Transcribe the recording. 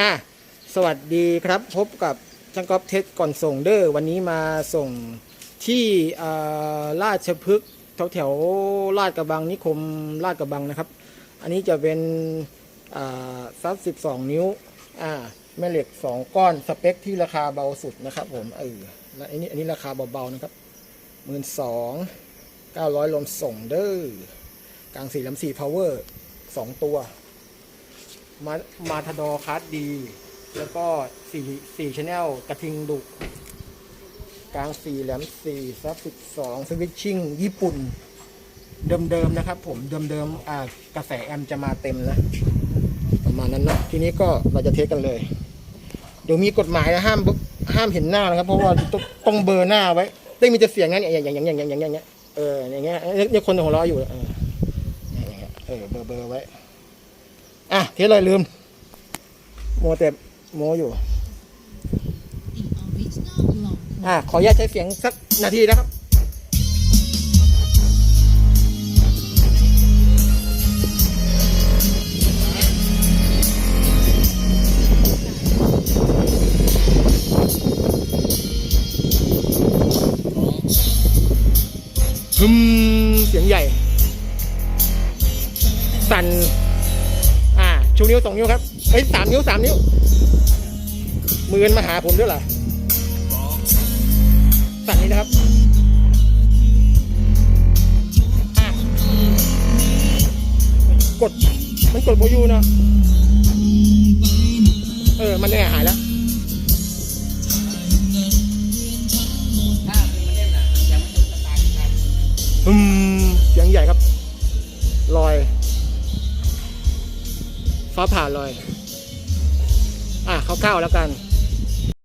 อะสวัสดีครับ พบกับช่างก๊อฟเทสก่อนส่งเด้อวันนี้มาส่งที่ราชพฤกษ์แถวแถวๆลาดกระบังนิคมลาดกระบังนะครับ อันนี้จะเป็นซับสิบสองนิ้วอ่าแม่เหล็กสองก้อนสเปคที่ราคาเบาสุดนะครับ ผมเออและอันนี้อันนี้ราคาเบาๆนะครับหมื่นสองเก้าร้อยลมส่งเด้อกลางสี่ลำสี่พาวเวอร์สองตัว มามาทดอคัสดี แล้วก็สี่สี่ชแนลกระทิงดุกลางสี่แหลมสี่ซับสิบสองสวิตชิ่งญี่ปุ่น เดิมๆนะครับผมเดิมๆอ่ากระแสแอมจะมาเต็มนะ ประมาณนั้นนะทีนี้ก็เราจะเทสกันเลย เดี๋ยวมีกฎหมายนะห้ามห้ามเห็นหน้านะครับ เพราะว่าต้องต้องเบอร์หน้าไว้ ได้มีแต่เสียงงั้นอย่างอย่างอย่างอย่างอย่างอย่างอย่างเงี้ยเอออย่างเงี้ยเนี่ยคนของเราอยู่เอออย่างเงี้ยเออเบลอเบลอไว้อะ เทสเลยลืม โมเต็มโมอยู่ อะขออนุญาตใช้เสียงสักนาทีนะครับฮึมเสียงใหญ่ สั่น ชูนิ้วสองนิ้วครับเฮ้ยสามนิ้วสามนิ้ว มือมาหาผมด้วยเหรอสั่นนี้นะครับกดมันกดโบยูเนาะเออ มันเนี่ยหายแล้วอืมเสียงใหญ่ครับ ฟ้าผ่าลอยอะคร่าวๆแล้วกัน